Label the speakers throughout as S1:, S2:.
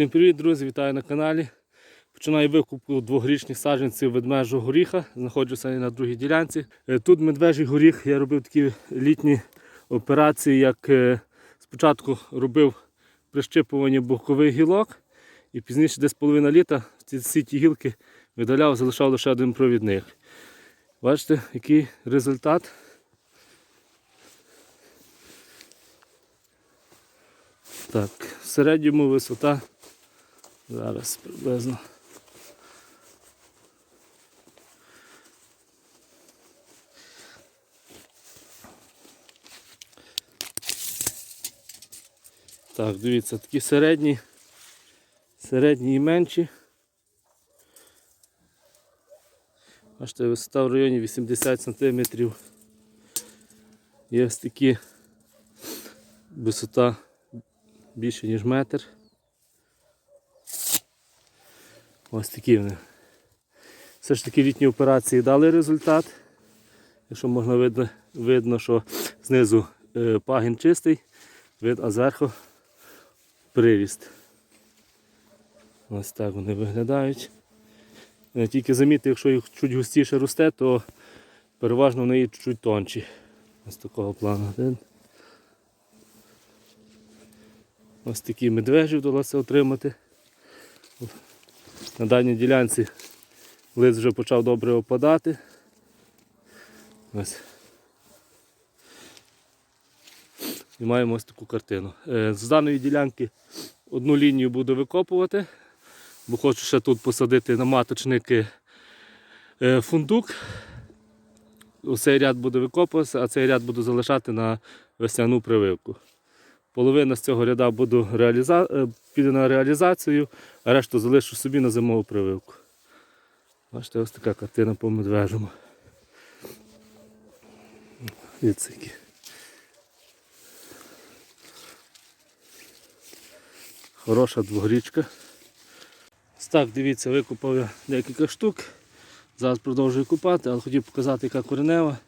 S1: Всім привіт, друзі! Вітаю на каналі. Починаю викупку двогрічних саджанців ведмежого горіха. Знаходжуся на другій ділянці. Е, Тут медвежий горіх. Я робив такі літні операції, як е, спочатку робив прищипування бокових гілок, і пізніше, десь половина літа, всі ті гілки видаляв, залишав лише один провідник. Бачите, який результат. Так, в середньому висота зараз приблизно. Так, дивіться, такі середні, середні і менші. Бачите, висота в районі 80 см. Є ось такі висота більше ніж метр. Ось такі вони. Все ж таки літні операції дали результат. Якщо можна видно, видно що знизу е, пагін чистий, вид, а зверху приріст. Ось так вони виглядають. Е, Тільки замітьте, якщо їх чуть густіше росте, то переважно вони чуть тонші. Ось такого плану. Ось такі медвежі вдалося отримати. На даній ділянці лист вже почав добре опадати. Ось. І маємо ось таку картину. Е, З даної ділянки одну лінію буду викопувати, бо хочу ще тут посадити на маточники е, фундук. Цей ряд буде викопуватися, а цей ряд буду залишати на весняну прививку. Половина з цього ряда буду реаліза... е, піде на реалізацію, а решту залишу собі на зимову прививку. Бачите, ось така картина по медвежому. Дивіться. Хороша двогрічка. Так, дивіться, викупав я декілька штук. Зараз продовжую купати, але хотів показати, яка коренева.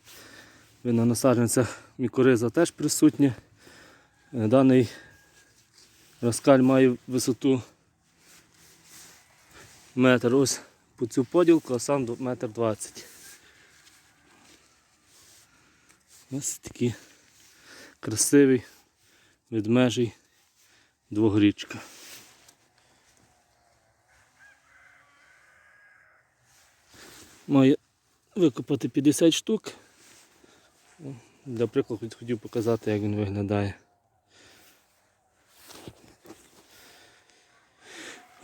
S1: Видно, на саджанцях мікориза теж присутня. Е, Даний розкаль має висоту метр ось по цю поділку, а сам метр двадцять. Ось такий красивий ведмежий двогрічка. Має викопати 50 штук. Для прикладу хотів показати, як він виглядає.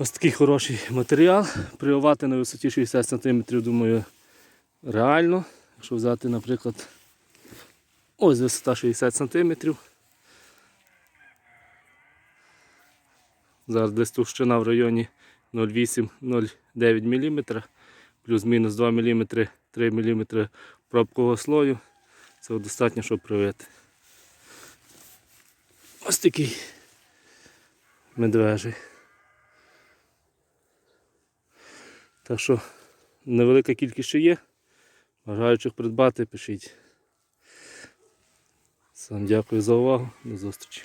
S1: Ось такий хороший матеріал. Прививати на висоті 60 см, думаю, реально. Якщо взяти, наприклад, ось висота 60 см. Зараз десь товщина в районі 0,8-0,9 мм, плюс-мінус 2 мм, 3 мм пробкового слою. Цього достатньо, щоб привити. Ось такий медвежий. Так що невелика кількість ще є. Бажаючих придбати, пишіть. Сам дякую за увагу. До зустрічі.